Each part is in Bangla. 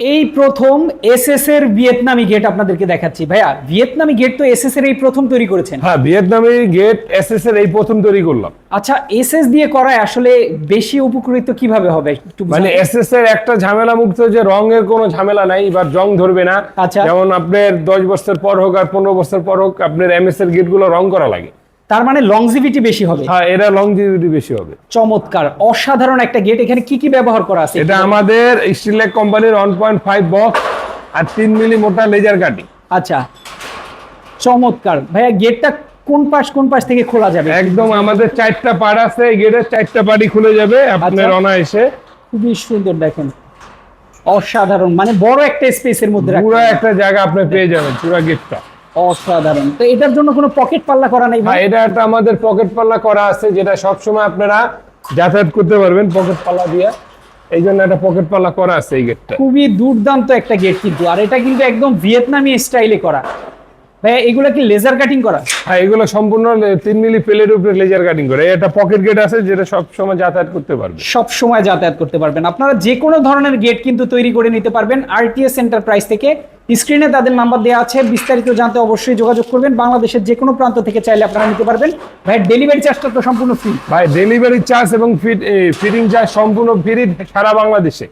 এই প্রথম এসএস এর ভিয়েতনামি গেট আপনাদেরকে দেখাচ্ছি। ভাইয়া ভিয়েতনামি গেট তো এসএস এর এই প্রথম তৈরি করেছেন। হ্যাঁ ভিয়েতনামি গেট এসএস এর এই প্রথম তৈরি করলাম। আচ্ছা এসএস দিয়ে করায় আসলে বেশি উপকৃত কীভাবে হবে? একটু মানে। এসএস এর একটা ঝামেলা মুক্ত যে রঙের কোনো ঝামেলা নাই বা জং ধরবে না। আচ্ছা। যেমন আপনার দশ বছর পর হোক আর পনেরো বছর পর হোক আপনার এমএস এর গেটগুলো রং করা লাগে। তার মানে লংজিভিটি বেশি হবে। হ্যাঁ এরা লংজিভিটি বেশি হবে। চমৎকার অসাধারণ একটা গেট এখানে কি কি ব্যবহার করা আছে? এটা আমাদের স্টিলেক কোম্পানির ওয়ান পয়েন্ট ফাইভ বক্স আর তিন মিলি মোটা লেজার কাটি আচ্ছা চমৎকার। ভাইয়া গেটটা কোন পাশ কোন পাশ থেকে খোলা যাবে? একদম আমাদের চারটা পাড় আছে এই গেটের চারটা পাড়ি খুলে যাবে আপনার আচ্ছা। অনায়াসে। খুবই সুন্দর দেখেন। অসাধারণ মানে বড় একটা স্পেসের মধ্যে পুরো একটা জায়গা আপনি পেয়ে যাবেন পুরো গেটটা অসাধারণ। তো এটার জন্য কোনো পকেট পাল্লা করা নেই হ্যাঁ ভাই এটা একটা আমাদের পকেট পাল্লা করা আছে যেটা সব সময় আপনারা যাতায়াত করতে পারবেন পকেট পাল্লা দিয়ে। এই জন্য একটা পকেট পাল্লা করা আছে এই গেটটা খুবই দুর্দান্ত একটা গেট কিন্তু। আর এটা কিন্তু একদম ভিয়েতনামি স্টাইলে করা। ভাইয়া এগুলো কি লেজার কাটিং করা? হ্যাঁ এগুলো সম্পূর্ণ তিন মিলি উপরে লেজার কাটিং করে। এটা পকেট গেট আছে যেটা সবসময় যাতায়াত করতে পারবে। সব সময় যাতায়াত করতে পারবেন। আপনারা যে কোনো ধরনের গেট কিন্তু তৈরি করে নিতে পারবেন আরটিএস এন্টারপ্রাইজ থেকে। স্ক্রিনে তাদের নাম্বার দেওয়া আছে বিস্তারিত জানতে অবশ্যই যোগাযোগ করবেন। বাংলাদেশের যে কোনো প্রান্ত থেকে চাইলে আপনারা নিতে পারবেন। ভাই ডেলিভারি চার্জটা তো সম্পূর্ণ ফ্রি ভাই ডেলিভারি চার্জ এবং ফিটিং চার্জ সম্পূর্ণ ফ্রি সারা বাংলাদেশে।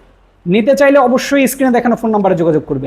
নিতে চাইলে অবশ্যই স্ক্রিনে দেখানো ফোন নাম্বারে যোগাযোগ করবেন।